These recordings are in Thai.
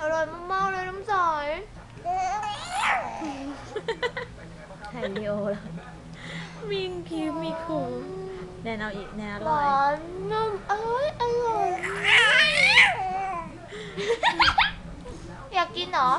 อร่อยมากๆเลยน้ำใสถ่ายวิดีโอแล้วมิงคิวมีคูแนนเอาอีกแนนอหร่อวายนนุ่มอร่อยอร่อย อยากกินเหรอ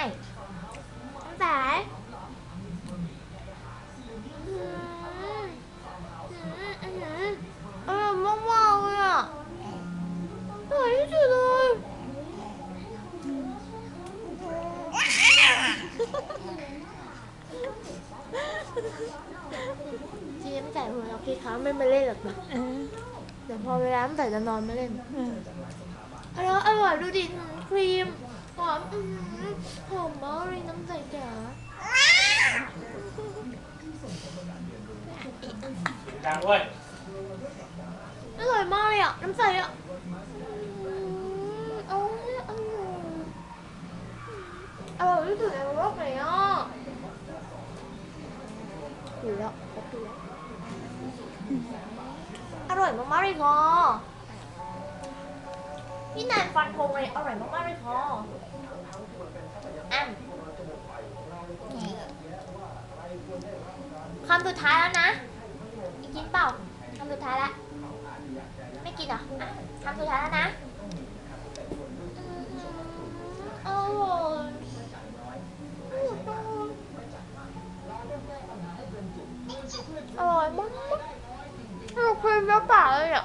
ให้น้ำสายอืมอืมอืมอร่อยมากๆเลยอะอร่อยที่สุดเลยจริงๆไม่ใส่หัวเราคิดเขาไม่มาเล่นหรอกนะเออแต่พอเวลาไม่ใส่จะนอนไม่เล่นเอออร่อยอร่อยดูดิอืมครีม หอมอืมหอมมากเลยน้ำใสจ๋าดังเว้ยอร่อยมากเลยอะ น้ำใสอะอืมอร่อยอร่อยอร่อยที่สุดในโลกเลยอะอยู่แล้วครบอยู่แล้วอร่อยมากๆเลยค่ะพี่แนนฟันธงเลยอร่อยมากๆเลยค่ะอ้ำคำสุดท้ายแล้วนะอีกกินเปล่าคำสุดท้ายละไม่กินเหรออะคำสุดท้ายแล้วนะอืมอร่อร่อยมากเราครีมแล้วปาเลยอะ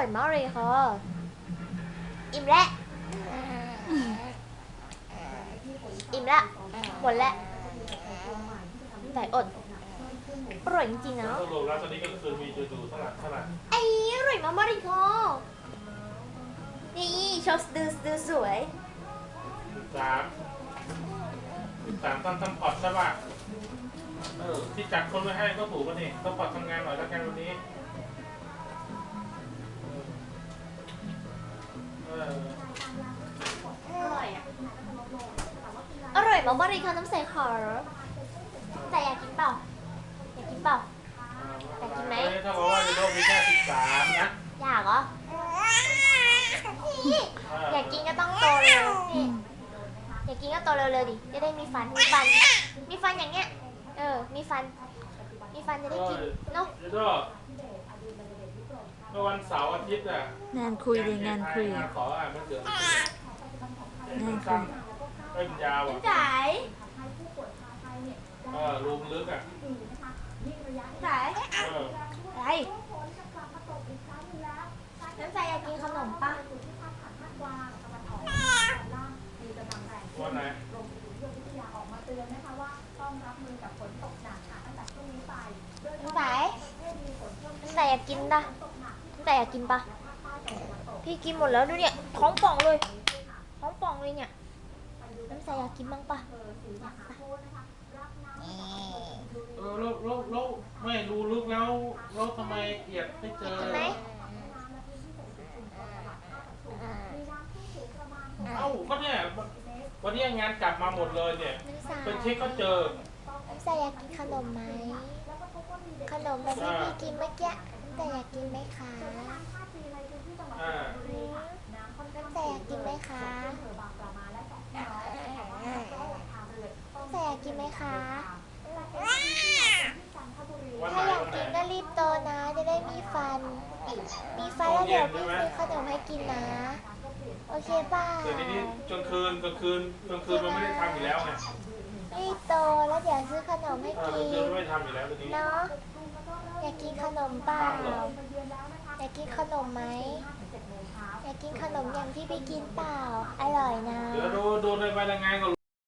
ร่อยมากเลยค่ะ อิ่มแล้ว อิ่มแล้ว หมดแล้วใส่อด อร่อยจริงๆนะสรุปแล้วตอนนี้ก็คือมีจะดูเท่าไหร่เท่าไหร่ไอ้อร่อยมากๆเลยค่ะนี่ชอบดูดูสวยสิบสามสิบสามตอนทำพอร์ตใช่ป่ะเออที่จัดคนไว้ให้ก็ถูกกันนี่ต้องพอร์ตทำงานหน่อยแล้วกันวันนี้ อออร่อยอะ อร่อยมากๆเลยค่ะน้ำใสขอแต่อยากกินเปล่า อยากกินเปล่า อยากกินไหม ถ้าบอกว่าในโลกมีแค่สิบสามนะอยากเหรอนี่อยากกินก็ต้องโตเร็วนี่อยากกินก็โตเร็วๆดิ จะได้มีฟัน มีฟัน มีฟันอย่างเงี้ย เออ มีฟัน มีฟันจะได้กินเนาะเดี๋ยวก็ เมื่อวันเสาร์อาทิตย์อะแนนคุยดิแนนคุยงานขออะมันเหลือแนนคุสั้นยเอ้ยมันยาวน้อะำใสเออรูมลึกอะน้ำใสเอออะไรน้ำใสอยากกินขนมปะวันไหนน้ำใสน้ำใสอยากกินปะ น้ำใสอยากกินปะพี่กินหมดแล้วดูเนี่ยท้องป่องเลยท้องป่องเลยเนี่ยน้ำใสอยากกินบ้างปะเออแล้วแล้วแล้วไม่รูลึกแล้วแล้วทำไมเอียดไม่เจอกินไหมเอ้าก็เนี่ยวันนี้งานกลับมาหมดเลยเนี่ยน้ำใสเป็นเช็คก็เจอน้ำใสอยากกินขนมไหมขนมแบบที่พี่กินเมื่อกี้ น้ำใสอยากกินไหมคะอ่าอืมน้ำใสอยากกินไหมคะน้ำใสอยากกินไหมคะวันไหนถ้าอยากวันไหนกินก็รีบโตนะ จะได้มีฟัน มีฟันแล้วเดี๋ยวพี่ซื้อขนมให้กินนะ โอเคป่ะเดี๋ยวนี้จนคืนกลางคืนกลางคืนมันไม่ได้ทำอยู่แล้วไงรีบโตแล้วเดี๋ยวซื้อขนมให้เออกลากิงคืนนไม่ได้ทำอยู่แล้วตอนนี้ เนาะ อยากกินขนมเปล่าอยากกินขนมไหมอยากกินขนมอย่างที่พี่กินเปล่า อร่อยนะ เดี๋ยวดูดูในใบรายงานก่อน